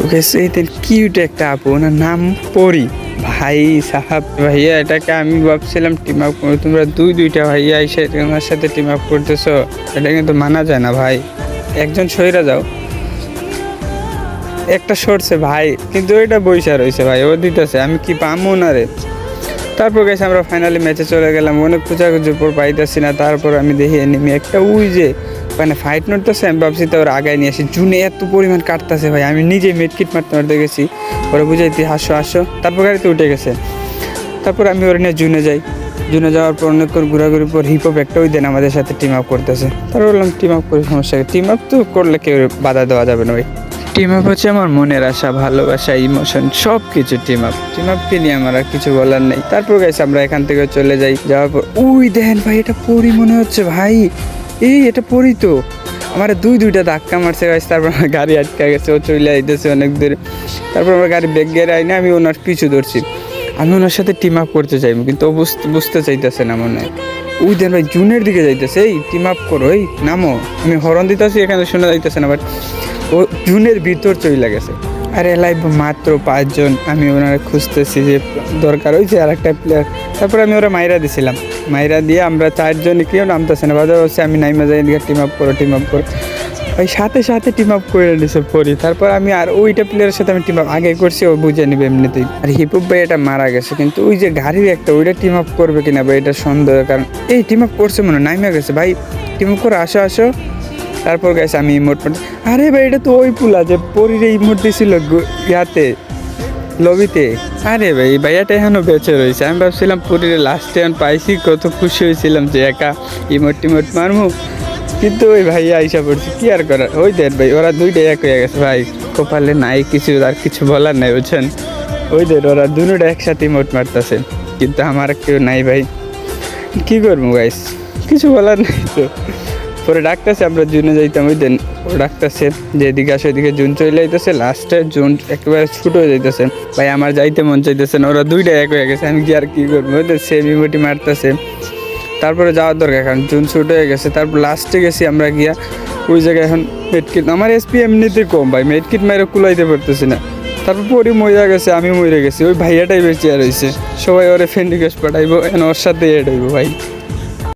তো গেছে তেল কিউট একটা আপু, ওনার নাম পরি। ভাই, সাহাব, ভাইয়া, এটাকে আমি ভাবছিলাম টিম আপ তোমরা দুই, দুইটা ভাইয়া এসে তোমার সাথে টিম আপ করতেছো। এটা কিন্তু মানা যায় না, ভাই। একজন সইরা যাও। একটা সরছে, ভাই। কিন্তু ওইটা বৈশা রয়েছে ভাই। ও দিতেছে, আমি কি পামো না রে তারপর গেছে আমরা ফাইনালি ম্যাচে চলে গেলাম। অনেক খোঁজাখুঁজির পর পাইতেছি না। তারপর আমি দেখি এনিমি একটা, উই যে মানে ফাইট নড়তেছে, আমি ভাবছি তো ওরা আগায় নিয়ে আসি। জুনে এত পরিমাণ কাটতেছে ভাই, আমি নিজে মেটকিট মারতে মারতে গেছি। ওরা বুঝাইতে, হাসো হাসো। তারপর গাড়িতে উঠে গেছে। তারপর আমি ওরা নিয়ে জুনে যাই। জুনে যাওয়ার পর অনেকক্ষণ ঘোরাঘুরির পর হিপ হপ একটা ওই দিন আমাদের সাথে টিম আপ করতেছে। তারপর বললাম টিম আপ করে, সমস্যা টিম আপ তো করলে কেউ বাধা দেওয়া যাবে না ভাই। টিম আপ হচ্ছে আমার মনের আশা, ভালোবাসা ইমোশন সব কিছু টিম আপ টিম আপকে নিয়ে আমার আর কিছু বলার নেই। তারপর গেছে আমরা এখান থেকে চলে যাই। যাওয়ার পর উই দেখেন ভাই, এটা পরি মনে হচ্ছে ভাই। এই, এটা পরি তো। আমার দুই দুইটা ধাক্কা মারছে গাছ তারপর আমার গাড়ি আটকা গেছে, ও চলে আইতেছে অনেক দূরে। তারপর আমার গাড়ি ব্যাগ গেড়ে আইনে, আমি ওনার পিছু ধরছি। আমি ওনার সাথে টিম আপ করতে চাইব কিন্তু ও বুঝতে বুঝতে চাইতেছে না মনে হয়। ওই দেন ভাই জুনের দিকে যাইতেছে, এই টিম আপ করো, এই নামো। আমি হরণ দিতেছি, এখানে শোনা যাইতেছে না বাট ও জুনের ভিতর চলে গেছে। আরে লাইভ মাত্র পাঁচজন, আমি ওনারা খুঁজতেছি যে দরকার হয়েছে আর একটা প্লেয়ার তারপরে আমি ওরা মাইরা দিছিলাম। মাইরা দিয়ে আমরা চারজন কেউ নামতেছে না। বাজার হচ্ছে আমি নাইমা যাই টিম আপ করো টিম আপ করো। ওই সাথে সাথে টিম আপ করে নিছে পরি। তারপর আমি আর ওইটা প্লেয়ারের সাথে আমি টিম আপ আগে করছি, ও বুঝে নিবে এমনিতেই। আর হিপহপ ভাই এটা মারা গেছে, কিন্তু ওই যে গাড়ির একটা, ওইটা টিম আপ করবে কিনা ভাই, এটা সন্দেহ। কারণ এই টিম আপ করছে মনে নাইমা গেছে। ভাই টিম আপ করে আসো আসো। তারপর গেছে আমি ইমোট আরে ভাই, এটা তো ওই পুলা যে পরির ইমোট দিছিল গো- ইয়াতে, লবিতে। আরে ভাই ভাইয়াটা এখনও বেঁচে রয়েছে। আমি ভাবছিলাম পুরীর লাস্ট টাইম পাইছি, কত খুশি হয়েছিলাম যে একা ইমোট টিমোট মারমু। কিন্তু ওই ভাইয়া আইসা পড়ছে, কি আর করার? ওই দেখ ভাই, ওরা দুইটাই এক হয়ে গেছে। ভাই, কপালে নাই কিছু, আর কিছু বলার নাই, বুঝছেন? ওই দেখ, ওরা দুটা একসাথে মোট মারতেছে। কিন্তু আমার কেউ নাই ভাই। কি করব গাইস কিছু বলার নাই তো। পরে ডাকতেছে, আমরা জুনে যাইতাম, ওই দিন ডাকতেছে যে এদিকে আসে ওইদিকে জুন চলে যাইতেছে লাস্টে জুন একেবারে ছুট হয়ে যাইতেছে। ভাই, আমার যাইতে মন চাইতেছে না, ওরা দুইটা এক হয়ে গেছে, আমি কি আর কি করব? ওই সেম ইমোটি মারতেছে। তারপরে যাওয়ার দরকার এখন জুন শুট হয়ে গেছে। তারপর লাস্টে গেছি আমরা গিয়া, ওই জায়গায় এখন মেডকিট আমার এসপি এমনিতে কম ভাই মেডকিট মাইরে কুলাইতে পারতেছি না। তারপর পরি মরে গেছে আমি মরে গেছি। ওই ভাইয়াটাই বেঁচে আর হয়েছে সবাই ওরে ফ্রেন্ড রিকোয়েস্ট পাঠাইবো ওর সাথে এডাইবো ভাই।